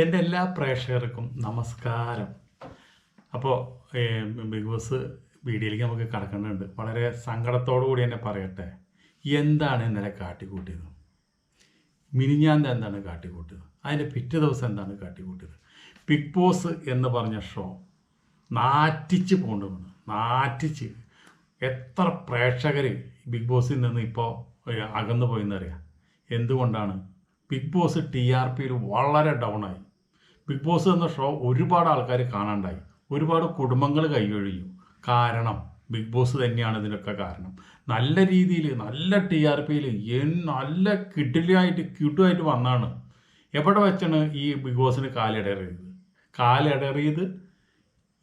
എന്റെ എല്ലാ പ്രേക്ഷകർക്കും നമസ്കാരം. അപ്പോൾ ബിഗ് ബോസ് വീഡിയോയിലേക്ക് നമുക്ക് കടക്കേണ്ടതുണ്ട് വളരെ സങ്കടത്തോടു കൂടി തന്നെ പറയട്ടെ. എന്താണ് ഇന്നലെ കാട്ടിക്കൂട്ടിയത്? മിനിഞ്ഞാന്ത് എന്താണ് കാട്ടിക്കൂട്ടിയത്? അതിന്റെ പിറ്റേ ദിവസം എന്താണ് കാട്ടിക്കൂട്ടിയത്? ബിഗ് ബോസ് എന്ന് പറഞ്ഞ ഷോ നാറ്റിച്ച് പോകേണ്ടതാണ് നാറ്റിച്ച്. എത്ര പ്രേക്ഷകർ ബിഗ് ബോസിൽ നിന്ന് ഇപ്പോൾ അകന്നു പോയെന്നറിയാം. എന്തുകൊണ്ടാണ്? ബിഗ് ബോസ് ടി ആർ പിയിൽ വളരെ ഡൗൺ ആയി. ബിഗ് ബോസ് എന്ന ഷോ ഒരുപാട് ആൾക്കാർ കാണാണ്ടായി. ഒരുപാട് കുടുംബങ്ങൾ കൈയൊഴിഞ്ഞു. കാരണം ബിഗ് ബോസ് തന്നെയാണ് ഇതിനൊക്കെ കാരണം. നല്ല രീതിയിൽ നല്ല ടി ആർ പിയിൽ നല്ല കിഡിലായിട്ട് ക്യൂട്ടുമായിട്ട് വന്നാണ്. എവിടെ വെച്ചാണ് ഈ ബിഗ് ബോസിന് കാലിടറിയത്? കാലിടറിയത്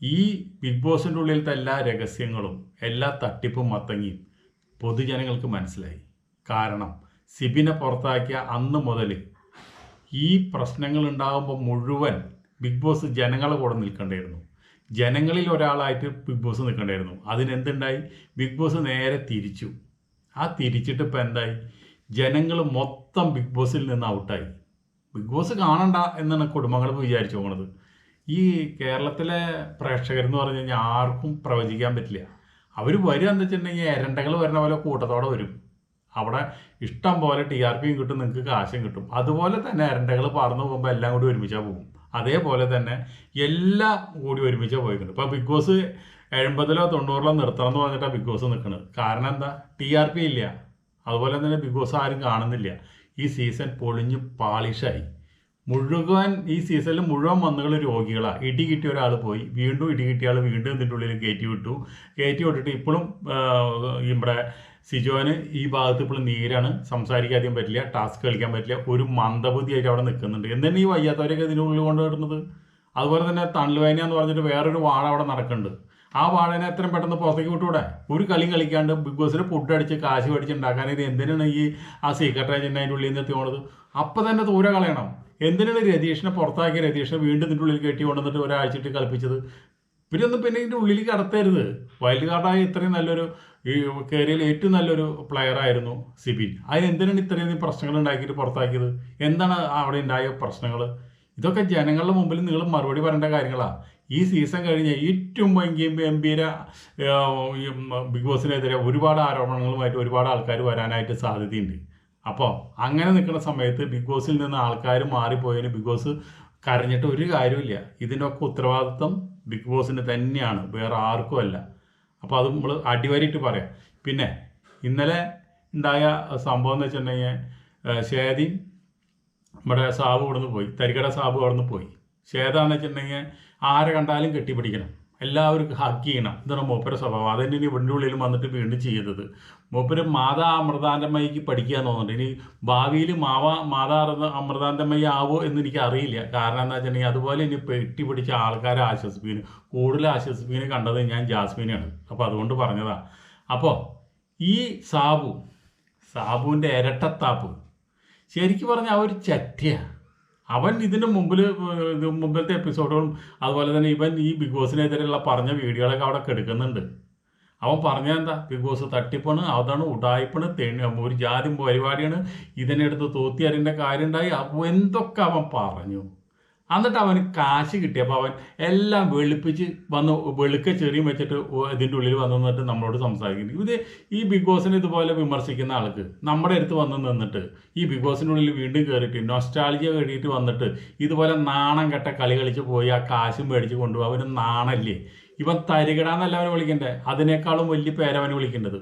ഈ ബിഗ് ബോസിന്റെ ഉള്ളിലത്തെ എല്ലാ രഹസ്യങ്ങളും എല്ലാ തട്ടിപ്പും മത്തങ്ങിയും പൊതുജനങ്ങൾക്ക് മനസ്സിലായി. കാരണം സിബിനെ പുറത്താക്കിയ അന്ന് മുതൽ ഈ പ്രശ്നങ്ങൾ ഉണ്ടാകുമ്പോൾ മുഴുവൻ ബിഗ് ബോസ് ജനങ്ങളെ കൂടെ നിൽക്കേണ്ടിയിരുന്നു. ജനങ്ങളിൽ ഒരാളായിട്ട് ബിഗ് ബോസ് നിൽക്കേണ്ടായിരുന്നു. അതിനെന്തുണ്ടായി? ബിഗ് ബോസ് നേരെ തിരിച്ചു. ആ തിരിച്ചിട്ട് ഇപ്പം എന്തായി? ജനങ്ങൾ മൊത്തം ബിഗ് ബോസിൽ നിന്ന് ഔട്ടായി. ബിഗ് ബോസ് കാണണ്ട എന്നാണ് കുടുംബങ്ങൾ വിചാരിച്ചു പോകുന്നത് ഈ കേരളത്തിലെ പ്രേക്ഷകരെന്ന് പറഞ്ഞു കഴിഞ്ഞാൽ ആർക്കും പ്രവചിക്കാൻ പറ്റില്ല. അവർ വരിക എന്താ വെച്ചിട്ടുണ്ടെങ്കിൽ എരണ്ടകൾ വരുന്ന പോലെ കൂട്ടത്തോടെ വരും. അവിടെ ഇഷ്ടം പോലെ ടി ആർ പിയും കിട്ടും നിങ്ങൾക്ക് കാശും കിട്ടും. അതുപോലെ തന്നെ അരണ്ടകൾ പറന്നു പോകുമ്പോൾ എല്ലാം കൂടി ഒരുമിച്ചാൽ പോകും. അതേപോലെ തന്നെ എല്ലാം കൂടി ഒരുമിച്ചാൽ പോയിട്ടുണ്ട് ഇപ്പോൾ ബിഗ് ബോസ് എഴുപതിലോ തൊണ്ണൂറിലോ നിർത്തണം എന്ന് പറഞ്ഞിട്ടാണ് ബിഗ് ബോസ് നിൽക്കുന്നത് കാരണം എന്താ? ടി ആർ പി ഇല്ല. അതുപോലെ തന്നെ ബിഗ് ബോസ് ആരും കാണുന്നില്ല. ഈ സീസൺ പൊളിഞ്ഞ് പാളിഷായി. മുഴുവൻ ഈ സീസണിൽ മുഴുവൻ വന്നുകൾ രോഗികളാണ് ഇടി കിട്ടിയ ഒരാൾ പോയി. വീണ്ടും ഇടി കിട്ടിയ ആൾ വീണ്ടും ഇതിന്റെ ഉള്ളിൽ കയറ്റി വിട്ടു. കയറ്റി വിട്ടിട്ട് ഇപ്പോഴും ഇവിടെ സിജോന് ഈ ഭാഗത്ത് ഇപ്പോൾ നേരാണ്. സംസാരിക്കാതെയും പറ്റില്ല ടാസ്ക് കളിക്കാൻ പറ്റില്ല. ഒരു മന്ദബുദ്ധിയായിട്ട് അവിടെ നിൽക്കുന്നുണ്ട്. എന്തെങ്കിലും ഈ വയ്യാത്തവരൊക്കെ ഇതിനുള്ളിൽ കൊണ്ടുവരുന്നത്? അതുപോലെ തന്നെ തണ്ണുവേന എന്ന് പറഞ്ഞിട്ട് വേറൊരു വാഴ അവിടെ നടക്കുന്നുണ്ട്. ആ വാഴനെ എത്രയും പെട്ടെന്ന് പുറത്തേക്ക് വിട്ടൂടെ ഒരു കളി കളിക്കാണ്ട് ബിഗ് ബോസിൽ ഫുഡ് അടിച്ച് കാശ് മേടിച്ച് ഉണ്ടാക്കാൻ ഇത് എന്തിനാണ് ഈ ആ സീക്രട്ട് ഏജന്റ് അതിന്റെ ഉള്ളിൽ നിന്ന് എത്തി പോണത് അപ്പം തന്നെ ദൂരെ കളയണം. എന്തിനാണ് രതീഷിനെ പുറത്താക്കിയ രതീഷിനെ വീണ്ടും ഇതിന്റെ ഉള്ളിൽ കെട്ടി കൊണ്ടുവന്നിട്ട് ഒരാഴ്ചയിട്ട് കളിപ്പിച്ചത്? പിന്നെ ഒന്നും പിന്നെ ഇതിന്റെ ഉള്ളിൽ കടത്തരുത്. വൈൽഡ് കാർഡായ ഇത്രയും നല്ലൊരു ഈ കേരളയിൽ ഏറ്റവും നല്ലൊരു പ്ലെയർ ആയിരുന്നു സിബിൻ. അതിന് എന്തിനാണ് ഇത്രയും പ്രശ്നങ്ങൾ ഉണ്ടാക്കിയിട്ട് പുറത്താക്കിയത്? എന്താണ് അവിടെ ഉണ്ടായ പ്രശ്നങ്ങൾ? ഇതൊക്കെ ജനങ്ങളുടെ മുമ്പിൽ നിങ്ങൾ മറുപടി പറയേണ്ട കാര്യങ്ങളാണ് ഈ സീസൺ കഴിഞ്ഞ ഏറ്റവും ഭയങ്കര ഗംഭീര ബിഗ് ബോസിനെതിരെ ഒരുപാട് ആരോപണങ്ങളുമായിട്ട് ഒരുപാട് ആൾക്കാർ വരാനായിട്ട് സാധ്യതയുണ്ട്. അപ്പോൾ അങ്ങനെ നിൽക്കുന്ന സമയത്ത് ബിഗ് ബോസിൽ നിന്ന് ആൾക്കാർ മാറിപ്പോയതിന് ബിഗ് ബോസ് കരഞ്ഞിട്ട് ഒരു കാര്യമില്ല ഇതിനൊക്കെ ഉത്തരവാദിത്വം ബിഗ് ബോസിന് തന്നെയാണ്. വേറെ ആർക്കും അല്ല. അപ്പോൾ അത് നമ്മൾ അടിവരിയിട്ട് പറയാം. പിന്നെ ഇന്നലെ ഉണ്ടായ സംഭവം എന്ന് വെച്ചിട്ടുണ്ടെങ്കിൽ ഷേദി നമ്മുടെ സാബ് ഇവിടുന്ന് പോയി. തരികട സാബ് അവിടുന്ന് പോയി. ഷേതാന്ന് വെച്ചിട്ടുണ്ടെങ്കിൽ ആരെ കണ്ടാലും കെട്ടിപ്പിടിക്കണം. എല്ലാവർക്കും ഹഗ് ചെയ്യണം. ഇതാണ് മൂപ്പര സ്വഭാവം. അതന്നെ ഇനി വീടിന്റെ ഉള്ളിൽ വന്നിട്ട് വീണ്ടും ചെയ്തത്. മൂപ്പര് മാതാ അമൃതാന്തമ്മയ്ക്ക് പഠിക്കുക തോന്നുന്നുണ്ട്. ഇനി ഭാവിയിൽ മാവ മാതാ അമൃതാന്തമ്മയ്യ ആവോ എന്ന് എനിക്ക് അറിയില്ല. കാരണം എന്താ വെച്ചിട്ടുണ്ടെങ്കിൽ അതുപോലെ ഇനി പെട്ടി പിടിച്ച ആൾക്കാരെ ആശ്വസിപ്പിക്കുന്നു. കൂടുതൽ ആശ്വസിപ്പിക്കുന്നു കണ്ടത് ഞാൻ ജാസ്മിനെയാണ്. അപ്പോൾ അതുകൊണ്ട് പറഞ്ഞതാണ് അപ്പോൾ ഈ സാബു സാബുവിന്റെ ഇരട്ടത്താപ്പ് ശരിക്കും പറഞ്ഞാൽ ആ ഒരു ചറ്റിയാണ് അവൻ ഇതിന് മുമ്പിൽ മുമ്പിലത്തെ എപ്പിസോഡുകളും അതുപോലെ തന്നെ ഇവൻ ഈ ബിഗ് ബോസിനെതിരെയുള്ള പറഞ്ഞ വീഡിയോകളൊക്കെ അവിടെ കെടുക്കുന്നുണ്ട്. അവൻ പറഞ്ഞ എന്താ? ബിഗ് ബോസ് തട്ടിപ്പണ് അതാണ് ഉടായ്പണ് തെണ്ണി ഒരു ജാതി പരിപാടിയാണ് ഇതിനെടുത്ത് തോത്തി അറിയേണ്ട കാര്യം ഉണ്ടായി അപ്പോൾ എന്തൊക്കെ അവൻ പറഞ്ഞു? എന്നിട്ട് അവന് കാശ് കിട്ടിയപ്പോൾ അവൻ എല്ലാം വെളുപ്പിച്ച് വന്ന് വെളുക്ക ചെറിയും വെച്ചിട്ട് ഇതിന്റെ ഉള്ളിൽ വന്നു നിന്നിട്ട് നമ്മളോട് സംസാരിക്കുന്നു. ഇത് ഈ ബിഗ് ബോസിനെ ഇതുപോലെ വിമർശിക്കുന്ന ആൾക്ക് നമ്മുടെ അടുത്ത് വന്ന് നിന്നിട്ട് ഈ ബിഗ് ബോസിന്റെ ഉള്ളിൽ വീണ്ടും കയറിയിട്ട് നൊസ്റ്റാളജിയ കഴിഞ്ഞിട്ട് വന്നിട്ട് ഇതുപോലെ നാണം കെട്ട കളി കളിച്ച് പോയി ആ കാശും മേടിച്ച് കൊണ്ടുപോകും അവന് നാണല്ലേ? ഇവൻ തരികിടാന്നല്ല അവനെ വിളിക്കണ്ടേ? അതിനേക്കാളും വലിയ പേരവനെ വിളിക്കേണ്ടത്.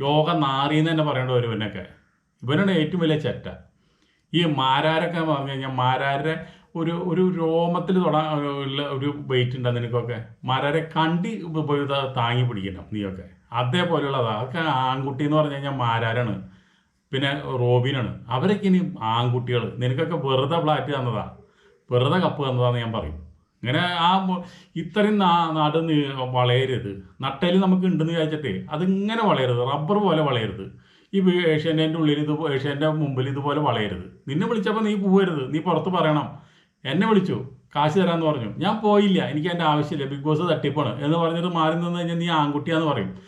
ലോക നാറിയെന്ന് തന്നെ പറയേണ്ട ഒരുവനൊക്കെ. ഇവനാണ് ഏറ്റവും വലിയ ചെറ്റ. ഈ മാരാരൊക്കെ പറഞ്ഞു കഴിഞ്ഞാൽ മാരാരുടെ ഒരു ഒരു രോമത്തിൽ തൊടാൻ ഒരു വെയിറ്റ് ഉണ്ട് നിനക്കൊക്കെ? മരരെ കണ്ടി താങ്ങി പിടിക്കണം നീയൊക്കെ. അതേപോലെയുള്ളതാണ് അതൊക്കെ ആൺകുട്ടി എന്ന് പറഞ്ഞു കഴിഞ്ഞാൽ മാരാരാണ്. പിന്നെ റോബിനാണ്. അവരൊക്കെ ഇനി ആൺകുട്ടികൾ നിനക്കൊക്കെ വെറുതെ ഫ്ലാറ്റ് തന്നതാ. വെറുതെ കപ്പ് തന്നതാന്ന് ഞാൻ പറയും. ഇങ്ങനെ ആ ഇത്രയും നാട് വളയരുത്. നട്ടയിൽ നമുക്ക് ഉണ്ടെന്ന് വിചാരിച്ചിട്ടേ അതിങ്ങനെ വളയരുത്. റബ്ബർ പോലെ വളയരുത്. ഈ ഏഷ്യന്റെ ഉള്ളിൽ ഇത് ഏഷ്യന്റെ മുമ്പിൽ ഇതുപോലെ വളയരുത്. നിന്നെ വിളിച്ചപ്പോൾ നീ പോകരുത് നീ പുറത്ത് പറയണം. എന്നെ വിളിച്ചു. കാശ് തരാമെന്ന് പറഞ്ഞു. ഞാൻ പോയില്ല. എനിക്ക് എന്റെ ആവശ്യമില്ല. ബിഗ് ബോസ് തട്ടിപ്പാണ്. എന്ന് പറഞ്ഞിട്ട് മാറി നിന്ന് കഴിഞ്ഞാൽ നീ ആൺകുട്ടിയാന്ന് പറയും.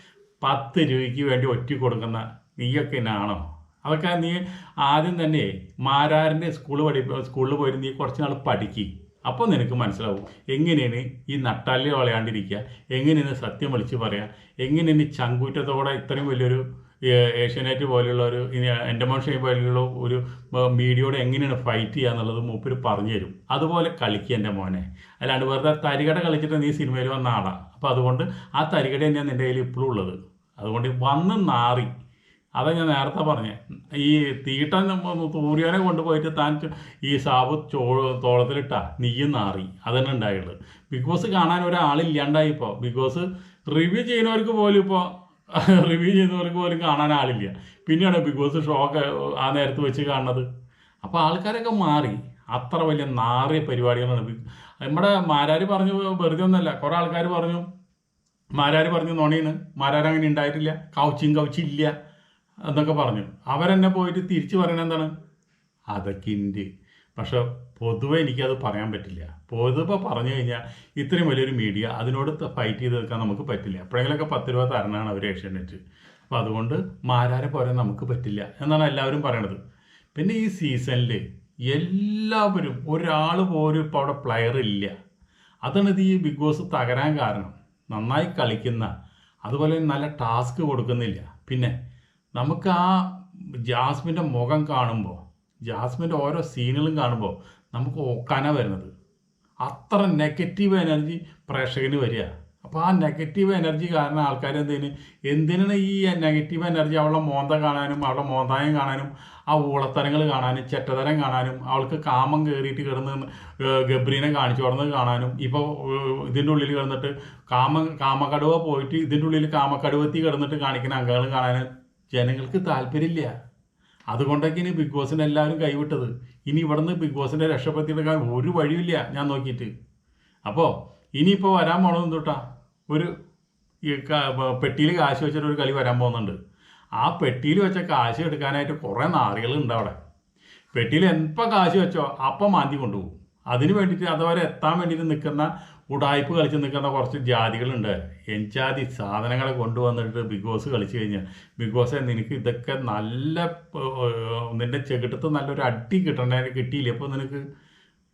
പത്ത് രൂപയ്ക്ക് വേണ്ടി ഒറ്റ കൊടുക്കുന്ന നീയൊക്കെ എന്നാണോ അതൊക്കെ നീ ആദ്യം തന്നെ മാരാറിന്റെ സ്കൂൾ പഠി സ്കൂളിൽ പോയി നീ കുറച്ച് നാൾ പഠിക്കി. അപ്പോൾ നിനക്ക് മനസ്സിലാവും. എങ്ങനെയാണ് ഈ നട്ടാല്യം വളയാണ്ടിരിക്കുക? എങ്ങനെയാണ് സത്യം വിളിച്ച് പറയുക എങ്ങനെയാണ് ചങ്കൂറ്റത്തോടെ ഇത്രയും വലിയൊരു ഏഷ്യാനെറ്റ് പോലെയുള്ള ഒരു എന്റെ മനുഷ്യ പോലെയുള്ള ഒരു മീഡിയയോട് എങ്ങനെയാണ് ഫൈറ്റ് ചെയ്യുക എന്നുള്ളത് മൂപ്പര് പറഞ്ഞു തരും. അതുപോലെ കളിക്കുക എന്റെ മോനെ. അല്ലാണ്ട് വെറുതെ തരികട കളിച്ചിട്ട് നീ സിനിമയിൽ വന്ന ആളാണ് അപ്പോൾ അതുകൊണ്ട് ആ തരികട തന്നെയാണ് നിന്റെ കയ്യിൽ ഇപ്പോഴും ഉള്ളത്. അതുകൊണ്ട് വന്ന് നാറി. അതാ ഞാൻ നേരത്തെ പറഞ്ഞേ. ഈ തീട്ടൻ തൂര്യാനെ കൊണ്ടുപോയിട്ട് താൻ ഈ സാബ് ചോ തോളത്തിലിട്ടാ നീയും നാറി. അതന്നെ ഉണ്ടായുള്ളത് ബിഗ് ബോസ് കാണാൻ ഒരാളില്ലാണ്ടായി ഇപ്പോൾ ബിഗ് ബോസ് റിവ്യൂ ചെയ്യുന്നവർക്ക് പോലും ഇപ്പോൾ റിവ്യൂ ചെയ്യുന്നവർക്ക് പോലും കാണാൻ ആളില്ല. പിന്നെയാണ് ബിഗ് ബോസ് ഷോക്ക് ആ നേരത്ത് വെച്ച് കാണുന്നത്. അപ്പോൾ ആൾക്കാരൊക്കെ മാറി. അത്ര വലിയ നാറിയ പരിപാടികളാണ് നമ്മുടെ മാരാര് പറഞ്ഞു വെറുതെ ഒന്നല്ല. കുറേ ആൾക്കാർ പറഞ്ഞു മാരാര് പറഞ്ഞു നോണീന്ന് മാരാർ അങ്ങനെ ഉണ്ടായിട്ടില്ല കൗച്ചിങ് കൗച്ചില്ല എന്നൊക്കെ പറഞ്ഞു. അവരെന്നെ പോയിട്ട് തിരിച്ചു പറയണെന്താണ് അതൊക്കെ ഉണ്ട് പക്ഷെ പൊതുവെ എനിക്കത് പറയാൻ പറ്റില്ല. പൊതുവെ പറഞ്ഞു കഴിഞ്ഞാൽ ഇത്രയും വലിയൊരു മീഡിയ അതിനോട് ഫൈറ്റ് ചെയ്ത് നിൽക്കാൻ നമുക്ക് പറ്റില്ല. എപ്പോഴെങ്കിലൊക്കെ പത്ത് രൂപ തരണമാണ് അവർ ഏഷ്യാനെറ്റ്. അപ്പോൾ അതുകൊണ്ട് മാരാരെ പോലെ നമുക്ക് പറ്റില്ല എന്നാണ് എല്ലാവരും പറയണത്. പിന്നെ ഈ സീസണിൽ എല്ലാവരും ഒരാൾ പോലും ഇപ്പോൾ അവിടെ പ്ലെയർ ഇല്ല. അതാണ് ഇത് ഈ ബിഗ് ബോസ് തകരാൻ കാരണം. നന്നായി കളിക്കുന്ന അതുപോലെ നല്ല ടാസ്ക് കൊടുക്കുന്നില്ല. പിന്നെ നമുക്ക് ആ ജാസ്മിന്റെ മുഖം കാണുമ്പോൾ ജാസ്മിന്റെ ഓരോ സീനുകളും കാണുമ്പോൾ നമുക്ക് ഒക്കാന വരുന്നത്. അത്ര നെഗറ്റീവ് എനർജി പ്രേക്ഷകന് വരിക. അപ്പോൾ ആ നെഗറ്റീവ് എനർജി കാരണം ആൾക്കാർ എന്തിന് എന്തിനാണ് ഈ നെഗറ്റീവ് എനർജി അവളുടെ മോന്ത കാണാനും അവളുടെ മോന്തായം കാണാനും ആ ഊളത്തരങ്ങൾ കാണാനും ചെറ്റതരം കാണാനും അവൾക്ക് കാമം കയറിയിട്ട് കിടന്ന് ഗബ്രീനെ കാണിച്ചു കൊടുന്നത് കാണാനും ഇപ്പോൾ ഇതിന്റെ ഉള്ളിൽ കിടന്നിട്ട് കാമ കാമക്കടുവ പോയിട്ട് ഇതിന്റെ ഉള്ളിൽ കാമക്കടുവത്തി കിടന്നിട്ട് കാണിക്കുന്ന അംഗങ്ങൾ കാണാനും ജനങ്ങൾക്ക് താല്പര്യമില്ല. അതുകൊണ്ടൊക്കെ ഇനി ബിഗ് ബോസിനെ എല്ലാവരും കൈവിട്ടത്. ഇനി ഇവിടുന്ന് ബിഗ് ബോസിനെ രക്ഷപ്പെടുത്തിയെടുക്കാൻ ഒരു വഴിയില്ല ഞാൻ നോക്കിയിട്ട്. അപ്പോൾ ഇനിയിപ്പോൾ വരാൻ പോണത് തൊട്ടാ ഒരു പെട്ടിയിൽ കാശ് വെച്ചിട്ട് ഒരു കളി വരാൻ പോകുന്നുണ്ട്. ആ പെട്ടിയിൽ വെച്ച കാശ് എടുക്കാനായിട്ട് കുറേ നാറികളുണ്ട് അവിടെ. പെട്ടിയിൽ എപ്പോൾ കാശ് വെച്ചോ അപ്പം മാന്തി കൊണ്ടുപോകും. അതിന് വേണ്ടിയിട്ട് അതുവരെ എത്താൻ വേണ്ടിയിട്ട് നിൽക്കുന്ന ഉടായ്പ് കളിച്ച് നിൽക്കുന്ന കുറച്ച് ജാതികളുണ്ട്. എൻജാതി സാധനങ്ങളെ കൊണ്ടുവന്നിട്ട് ബിഗ് ബോസ് കളിച്ച് കഴിഞ്ഞാൽ ബിഗ് ബോസ് നിനക്ക് ഇതൊക്കെ നല്ല നിന്റെ ചെകിട്ടത്ത് നല്ലൊരു അടി കിട്ടണേ കിട്ടിയില്ല? ഇപ്പോൾ നിനക്ക്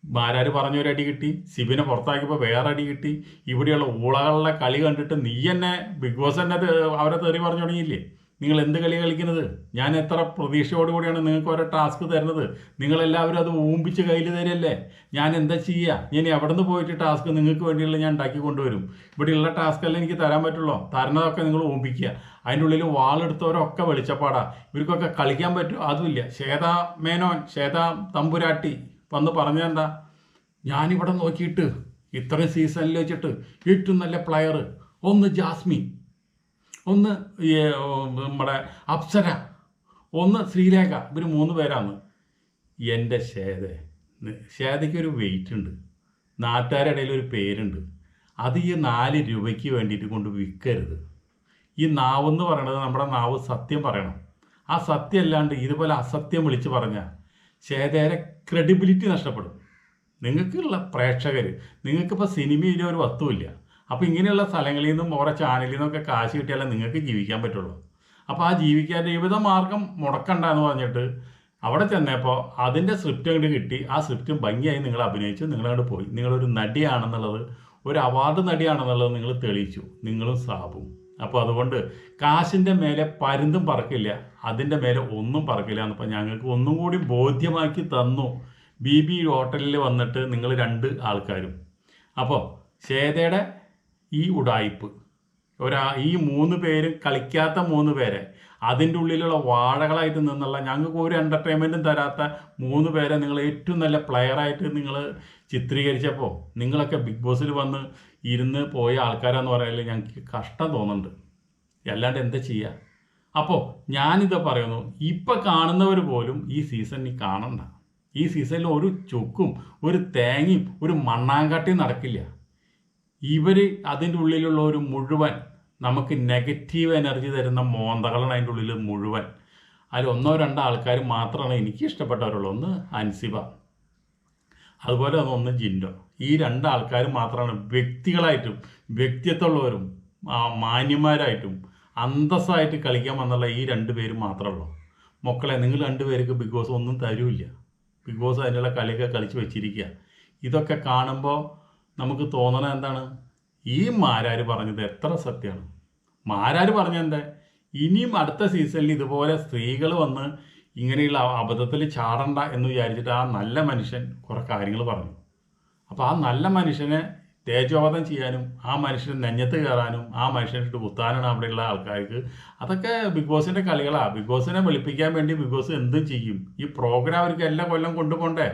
മാരാര് പറഞ്ഞൊരു അടി കിട്ടി? സിബിനെ പുറത്താക്കിയപ്പോൾ വേറെ അടി കിട്ടി? ഇവിടെയുള്ള ഊളകളുടെ കളി കണ്ടിട്ട് നീ എന്നെ ബിഗ് ബോസ് തന്നെ അവരെ തെറി പറഞ്ഞു തുടങ്ങിയില്ലേ? നിങ്ങൾ എന്ത് കളി കളിക്കുന്നത്? ഞാൻ എത്ര പ്രതീക്ഷയോടുകൂടിയാണ് നിങ്ങൾക്ക് ഓരോ ടാസ്ക് തരുന്നത്? നിങ്ങളെല്ലാവരും അത് ഊമ്പിച്ച് കയ്യിൽ തരല്ലേ ഞാൻ എന്താ ചെയ്യുക ഞാൻ എവിടെ നിന്ന് പോയിട്ട് ടാസ്ക് നിങ്ങൾക്ക് വേണ്ടിയുള്ള ഞാൻ ഉണ്ടാക്കി കൊണ്ടുവരും? ഇവിടെയുള്ള ടാസ്ക് അല്ലേ എനിക്ക് തരാൻ പറ്റുള്ളൂ. തരുന്നതൊക്കെ നിങ്ങൾ ഊമ്പിക്കുക. അതിന്റെ ഉള്ളിൽ വാളെടുത്തവരൊക്കെ വെളിച്ചപ്പാടാ. ഇവർക്കൊക്കെ കളിക്കാൻ പറ്റും. അതുമില്ല. ശ്വേത മേനോൻ ശ്വേത തമ്പുരാട്ടി വന്ന് പറഞ്ഞെന്താ ഞാനിവിടെ നോക്കിയിട്ട് ഇത്രയും സീസണിൽ വെച്ചിട്ട് ഏറ്റവും നല്ല പ്ലെയർ ഒന്ന് ജാസ്മിൻ. ഒന്ന് നമ്മുടെ അപ്സര ഒന്ന് ശ്രീലേഖ ഇവർ മൂന്ന് പേരാണ്. എന്റെ ശേത ശേതയ്ക്ക് ഒരു വെയിറ്റ് ഉണ്ട്. നാട്ടുകാരുടെ ഒരു പേരുണ്ട്. അത് ഈ നാല് രൂപയ്ക്ക് വേണ്ടിയിട്ട് കൊണ്ട് വിൽക്കരുത്. ഈ നാവ് എന്ന് പറയണത് നമ്മുടെ നാവ് സത്യം പറയണം. ആ സത്യം അല്ലാണ്ട് ഇതുപോലെ അസത്യം വിളിച്ച് പറഞ്ഞാൽ ശേതേരെ ക്രെഡിബിലിറ്റി നഷ്ടപ്പെടും. നിങ്ങൾക്കുള്ള പ്രേക്ഷകർ നിങ്ങൾക്കിപ്പോൾ സിനിമയിലെ ഒരു വസ്തുവില്ല. അപ്പോൾ ഇങ്ങനെയുള്ള സ്ഥലങ്ങളിൽ നിന്നും ഓരോ ചാനലിൽ നിന്നൊക്കെ കാശ് കിട്ടിയാലേ നിങ്ങൾക്ക് ജീവിക്കാൻ പറ്റുള്ളൂ. അപ്പോൾ ആ ജീവിക്കാൻ ജീവിത മാർഗം മുടക്കണ്ട എന്ന് പറഞ്ഞിട്ട് അവിടെ ചെന്നപ്പോൾ അതിന്റെ സ്ക്രിപ്റ്റ് അങ്ങോട്ട് കിട്ടി. ആ സ്ക്രിപ്റ്റ് ഭംഗിയായി നിങ്ങൾ അഭിനയിച്ചു. നിങ്ങളങ്ങോട്ട് പോയി. നിങ്ങളൊരു നടിയാണെന്നുള്ളത് ഒരു അവാർഡ് നടിയാണെന്നുള്ളത് നിങ്ങൾ തെളിയിച്ചു. നിങ്ങളും സാബും. അപ്പോൾ അതുകൊണ്ട് കാശിന്റെ മേലെ പരുന്തും പറക്കില്ല. അതിന്റെ മേലെ ഒന്നും പറക്കില്ല എന്നപ്പോൾ ഞങ്ങൾക്ക് ഒന്നും കൂടി ബോധ്യമാക്കി തന്നു. ബി ബി ഹോട്ടലിൽ വന്നിട്ട് നിങ്ങൾ രണ്ട് ആൾക്കാരും. അപ്പോൾ ശ്വേതയുടെ ഈ ഉടായ്പ്. ഒരാ ഈ മൂന്ന് പേര് കളിക്കാത്ത മൂന്ന് പേരെ. അതിന്റെ ഉള്ളിലുള്ള വാഴകളായിട്ട് നിന്നുള്ള ഞങ്ങൾക്ക് ഒരു എന്റർടൈൻമെന്റും തരാത്ത മൂന്ന് പേരെ നിങ്ങൾ ഏറ്റവും നല്ല പ്ലെയറായിട്ട് നിങ്ങൾ ചിത്രീകരിച്ചപ്പോൾ നിങ്ങളൊക്കെ ബിഗ് ബോസിൽ വന്ന് ഇരുന്ന് പോയ ആൾക്കാരാന്ന് പറഞ്ഞാൽ ഞങ്ങൾക്ക് കഷ്ടം തോന്നുന്നുണ്ട്. അല്ലാണ്ട് എന്താ ചെയ്യുക അപ്പോൾ ഞാനിത് പറയുന്നു ഇപ്പം കാണുന്നവർ പോലും ഈ സീസൺ നീ കാണണ്ട. ഈ സീസണിൽ ഒരു ചുക്കും ഒരു തേങ്ങയും ഒരു മണ്ണാങ്കട്ടിയും നടക്കില്ല. ഇവർ അതിന്റെ ഉള്ളിലുള്ള ഒരു മുഴുവൻ നമുക്ക് നെഗറ്റീവ് എനർജി തരുന്ന മോന്തകളാണ് അതിന്റെ ഉള്ളിൽ മുഴുവൻ. അതിൽ ഒന്നോ രണ്ടോ ആൾക്കാർ മാത്രമാണ് എനിക്ക് ഇഷ്ടപ്പെട്ടവരുള്ളൂ ഒന്ന് അൻസിബ. അതുപോലെ ഒന്ന് ജിൻഡോ. ഈ രണ്ട് ആൾക്കാർ മാത്രമാണ് വ്യക്തികളായിട്ടും വ്യക്തിത്വമുള്ളവരും മാന്യന്മാരായിട്ടും അന്തസ്സായിട്ട് കളിക്കാൻ വന്നുള്ള ഈ രണ്ട് പേര് മാത്രമേ ഉള്ളൂ. മക്കളെ നിങ്ങൾ രണ്ടുപേർക്ക് ബിഗ് ബോസ് ഒന്നും തരൂല്ല. ബിഗ് ബോസ് അതിനുള്ള കളിയൊക്കെ കളിച്ച് വെച്ചിരിക്കുക. ഇതൊക്കെ കാണുമ്പോൾ നമുക്ക് തോന്നണത് എന്താണ്? ഈ മാരാർ പറഞ്ഞത് എത്ര സത്യമാണ്? മാരാര് പറഞ്ഞെന്താ ഇനിയും അടുത്ത സീസണിൽ ഇതുപോലെ സ്ത്രീകൾ വന്ന് ഇങ്ങനെയുള്ള അബദ്ധത്തിൽ ചാടണ്ട എന്ന് വിചാരിച്ചിട്ട് ആ നല്ല മനുഷ്യൻ കുറേ കാര്യങ്ങൾ പറഞ്ഞു. അപ്പോൾ ആ നല്ല മനുഷ്യനെ തേജോവധം ചെയ്യാനും ആ മനുഷ്യന് നെഞ്ഞത്ത് കയറാനും ആ മനുഷ്യനിട്ട് കുത്താനാണ് അവിടെയുള്ള ആൾക്കാർക്ക് അതൊക്കെ ബിഗ് ബോസിന്റെ കളികളാണ് ബിഗ് ബോസിനെ വെളുപ്പിക്കാൻ വേണ്ടി ബിഗ് ബോസ് എന്തും ചെയ്യും. ഈ പ്രോഗ്രാം അവർക്ക് എല്ലാ കൊല്ലം കൊണ്ടുപോകണ്ടേ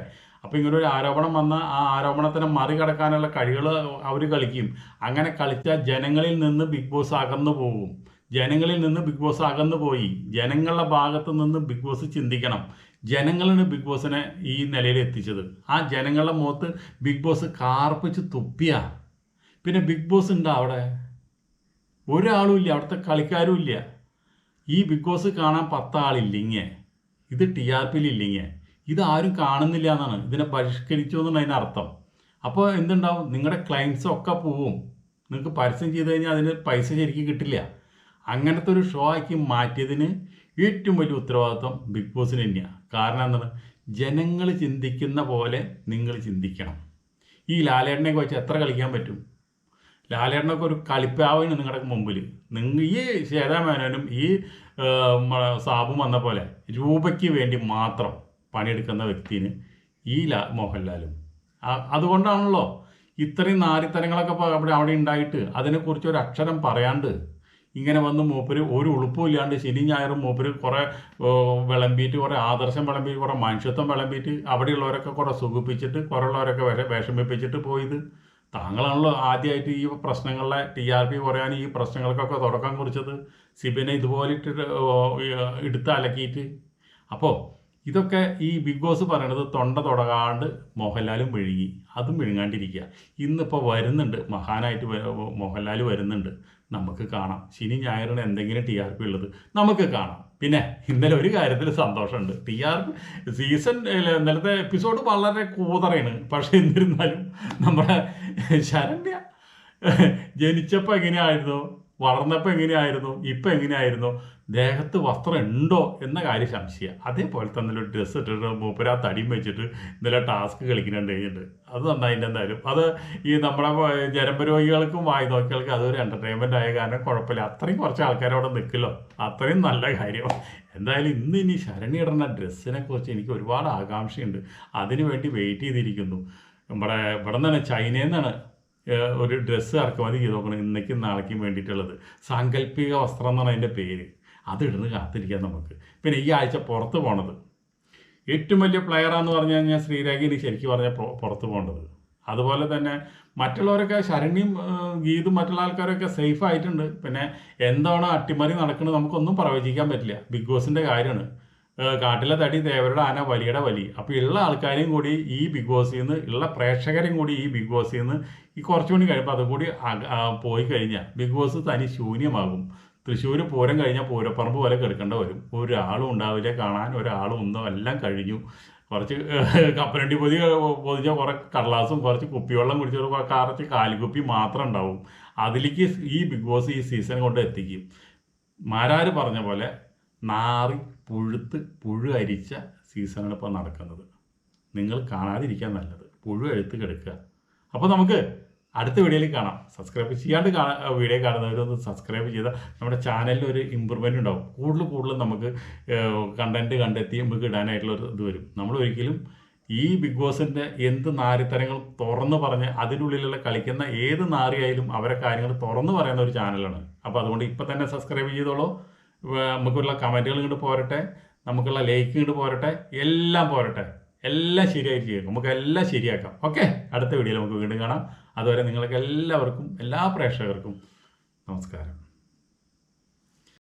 അപ്പോൾ ഇങ്ങനെ ഒരു ആരോപണം വന്ന ആ ആരോപണത്തിനെ മറികടക്കാനുള്ള കഴികൾ അവർ കളിക്കും. അങ്ങനെ കളിച്ചാൽ ജനങ്ങളിൽ നിന്ന് ബിഗ് ബോസ് അകന്നു പോകും ജനങ്ങളിൽ നിന്ന് ബിഗ് ബോസ് അകന്നു പോയി. ജനങ്ങളുടെ ഭാഗത്ത് നിന്ന് ബിഗ് ബോസ് ചിന്തിക്കണം. ജനങ്ങളാണ് ബിഗ് ബോസിനെ ഈ നിലയിൽ എത്തിച്ചത്. ആ ജനങ്ങളുടെ മുഖത്ത് ബിഗ് ബോസ് കാർപ്പിച്ച് തുപ്പിയ. പിന്നെ ബിഗ് ബോസ് ഉണ്ടോ അവിടെ? ഒരാളും ഇല്ല. അവിടുത്തെ കളിക്കാരും ഇല്ല. ഈ ബിഗ് ബോസ് കാണാൻ പത്താളില്ലിങ്ങേ. ഇത് ടി ആർ പിയിൽ ഇല്ലിങ്ങേ ഇത് ആരും കാണുന്നില്ല എന്നാണ്. ഇതിനെ പരിഷ്കരിച്ചു എന്നാണ് അർത്ഥം. അപ്പോൾ എന്തുണ്ടാവും? നിങ്ങളുടെ ക്ലയൻസ് ഒക്കെ പോവും. നിങ്ങൾക്ക് പരസ്യം ചെയ്ത് കഴിഞ്ഞാൽ അതിന് പൈസ ശരിക്കും കിട്ടില്ല. അങ്ങനത്തെ ഒരു ഷോ ആക്കി മാറ്റിയതിന് ഏറ്റവും വലിയ ഉത്തരവാദിത്വം ബിഗ് ബോസിന് തന്നെയാണ് കാരണം എന്താണ്? ജനങ്ങൾ ചിന്തിക്കുന്ന പോലെ നിങ്ങൾ ചിന്തിക്കണം. ഈ ലാലേട്ടനെയൊക്കെ വെച്ച് എത്ര കളിക്കാൻ പറ്റും? ലാലേട്ടനൊക്കെ ഒരു കളിപ്പാവാണ് നിങ്ങളുടെ മുമ്പിൽ നിങ്ങൾ ഈ ശ്വേതാമേനോനും ഈ സാബും വന്ന പോലെ രൂപയ്ക്ക് വേണ്ടി മാത്രം പണിയെടുക്കുന്ന വ്യക്തിന് ഈ ലാ മോഹൻലാലും. അതുകൊണ്ടാണല്ലോ ഇത്രയും നാരിത്തരങ്ങളൊക്കെ അവിടെ അവിടെ ഉണ്ടായിട്ട് അതിനെക്കുറിച്ച് ഒരു അക്ഷരം പറയാണ്ട് ഇങ്ങനെ വന്ന് മൂപ്പര് ഒരു ഉളുപ്പും ഇല്ലാണ്ട് ശനി ഞായറും മൂപ്പര് കുറേ വിളമ്പിയിട്ട് കുറേ ആദർശം വിളമ്പിയിട്ട് കുറേ മനുഷ്യത്വം വിളമ്പിയിട്ട് അവിടെയുള്ളവരൊക്കെ കുറേ സുഖിപ്പിച്ചിട്ട് കുറേ ഉള്ളവരൊക്കെ വിഷ വിഷമിപ്പിച്ചിട്ട് പോയത്. താങ്കളാണല്ലോ ആദ്യമായിട്ട് ഈ പ്രശ്നങ്ങളെ ടി ആർ പി കുറയാൻ ഈ പ്രശ്നങ്ങൾക്കൊക്കെ തുടക്കം കുറിച്ചത്. സിബിനെ ഇതുപോലെ ഇട്ടിട്ട് എടുത്ത് അലക്കിയിട്ട്. അപ്പോൾ ഇതൊക്കെ ഈ ബിഗ് ബോസ് പറയണത് തൊണ്ട തുടങ്ങാണ്ട് മോഹൻലാലും വിഴുങ്ങി അതും വിഴുങ്ങാണ്ടിരിക്കുക ഇന്നിപ്പോൾ വരുന്നുണ്ട്. മഹാനായിട്ട് മോഹൻലാൽ വരുന്നുണ്ട്. നമുക്ക് കാണാം. ശനി ഞായറിന് എന്തെങ്കിലും ടി ആർ പി ഉള്ളത് നമുക്ക് കാണാം. പിന്നെ ഇന്നലെ ഒരു കാര്യത്തിൽ സന്തോഷമുണ്ട്. ടി ആർ പി സീസൺ ഇന്നലത്തെ എപ്പിസോഡ് വളരെ കൂതറയാണ്. പക്ഷേ എന്നിരുന്നാലും നമ്മുടെ ശരണ്യ ജനിച്ചപ്പോൾ എങ്ങനെയായിരുന്നു? വളർന്നപ്പോൾ എങ്ങനെയായിരുന്നു? ഇപ്പം എങ്ങനെയായിരുന്നു? ദേഹത്ത് വസ്ത്രം ഉണ്ടോ എന്ന കാര്യം സംശയം. അതേപോലെ തന്നെ ഒരു ഡ്രസ്സ് ഇട്ടിട്ട് മൂപ്പര തടിയും വെച്ചിട്ട് ഇന്നലെ ടാസ്ക് കളിക്കുന്നുണ്ട് കഴിഞ്ഞിട്ട്. അത് നന്നായിട്ട് എന്തായാലും. അത് ഈ നമ്മുടെ ജനപരോഗികൾക്കും വായി നോക്കികൾക്കും അതൊരു എന്റർടൈൻമെന്റ് ആയ കാരണം കുഴപ്പമില്ല. അത്രയും കുറച്ച് ആൾക്കാർ അവിടെ നിൽക്കില്ലോ. അത്രയും നല്ല കാര്യം. എന്തായാലും ഇന്ന് ഇനി ശരണി ഇടുന്ന ഡ്രസ്സിനെ കുറിച്ച് എനിക്ക് ഒരുപാട് ആകാംക്ഷയുണ്ട്. അതിനു വേണ്ടി വെയിറ്റ് ചെയ്തിരിക്കുന്നു. നമ്മുടെ ഇവിടെ നിന്നാണ് ചൈനയിൽ നിന്നാണ് ഒരു ഡ്രസ്സ് ഇറക്കുമതി ചെയ്ത് നോക്കണം. ഇന്നേക്കും നാളേക്കും വേണ്ടിയിട്ടുള്ളത്. സാങ്കല്പിക വസ്ത്രം എന്നാണ് അതിന്റെ പേര്. അത് ഇടുന്ന് കാത്തിരിക്കാം നമുക്ക്. പിന്നെ ഈ ആഴ്ച പുറത്ത് പോണത്. ഏറ്റവും വലിയ പ്ലെയറാന്ന് പറഞ്ഞു കഴിഞ്ഞാൽ ശ്രീരേഖിന് ശരിക്കും പറഞ്ഞാൽ പുറ- പുറത്ത് പോകേണ്ടത്. അതുപോലെ തന്നെ മറ്റുള്ളവരൊക്കെ ശരണ്യം ഗീതും മറ്റുള്ള ആൾക്കാരൊക്കെ സേഫ് ആയിട്ടുണ്ട്. പിന്നെ എന്താണ് അട്ടിമറി നടക്കുന്നത് നമുക്കൊന്നും പ്രവചിക്കാൻ പറ്റില്ല. ബിഗ് ബോസിന്റെ കാര്യമാണ്. കാട്ടിലെ തടി ദേവരുടെ ആന വലിയുടെ വലി. അപ്പോൾ ഉള്ള ആൾക്കാരെയും കൂടി ഈ ബിഗ് ബോസിൽ നിന്ന് ഉള്ള പ്രേക്ഷകരെയും കൂടി ഈ ബിഗ് ബോസിൽ നിന്ന് ഈ കുറച്ചുകൂടി കഴിയുമ്പോൾ അതും കൂടി പോയി കഴിഞ്ഞാൽ ബിഗ് ബോസ് തനി ശൂന്യമാകും. തൃശ്ശൂർ പൂരം കഴിഞ്ഞാൽ പൂരപ്പറമ്പ് പോലെ കിടക്കേണ്ട വരും. ഒരാളും ഉണ്ടാവില്ല കാണാൻ ഒരാളും ഒന്നും എല്ലാം കഴിഞ്ഞു. കുറച്ച് കപ്പലണ്ടി പൊതി പൊതിഞ്ഞ കുറേ കടലാസും കുറച്ച് കുപ്പിവെള്ളം കുടിച്ച കുറച്ച് കാലിക്കുപ്പി മാത്രം ഉണ്ടാവും. അതിലേക്ക് ഈ ബിഗ് ബോസ് ഈ സീസൺ കൊണ്ട് എത്തിക്കും. മാരാർ പറഞ്ഞ പോലെ നാറി പുഴുത്ത് പുഴു അരിച്ച സീസണാണ് ഇപ്പോൾ നടക്കുന്നത്. നിങ്ങൾ കാണാതിരിക്കാൻ നല്ലത്. പുഴു എഴുത്ത് കിടക്കുക. അപ്പോൾ നമുക്ക് അടുത്ത വീഡിയോയിൽ കാണാം. സബ്സ്ക്രൈബ് ചെയ്യാണ്ട് വീഡിയോ കാണുന്നവരൊന്ന് സബ്സ്ക്രൈബ് ചെയ്താൽ നമ്മുടെ ചാനലിൽ ഒരു ഇമ്പ്രൂവ്മെന്റ് ഉണ്ടാവും. കൂടുതൽ കൂടുതൽ നമുക്ക് കണ്ടന്റ് കണ്ടെത്തി നമുക്ക് ഇടാനായിട്ടുള്ള ഒരു ഇത് വരും. നമ്മൾ ഒരിക്കലും ഈ ബിഗ് ബോസിന്റെ എന്ത് നാരിത്തരങ്ങൾ തുറന്ന് പറഞ്ഞ് അതിനുള്ളിലുള്ള കളിക്കുന്ന ഏത് നാറിയായാലും അവരെ കാര്യങ്ങൾ തുറന്ന് പറയുന്ന ഒരു ചാനലാണ്. അപ്പോൾ അതുകൊണ്ട് ഇപ്പം തന്നെ സബ്സ്ക്രൈബ് ചെയ്തോളൂ. നമുക്കുള്ള കമന്റുകൾ ഇങ്ങോട്ട് പോരട്ടെ നമുക്കുള്ള ലൈക്ക് ഇങ്ങോട്ട് പോരട്ടെ എല്ലാം പോരട്ടെ. എല്ലാം ശരിയായിട്ട് ചെയ്യും നമുക്ക് എല്ലാം ശരിയാക്കാം. ഓക്കെ അടുത്ത വീഡിയോയിൽ നമുക്ക് വീണ്ടും കാണാം. അതുവരെ നിങ്ങൾക്ക് എല്ലാവർക്കും എല്ലാ പ്രേക്ഷകർക്കും നമസ്കാരം.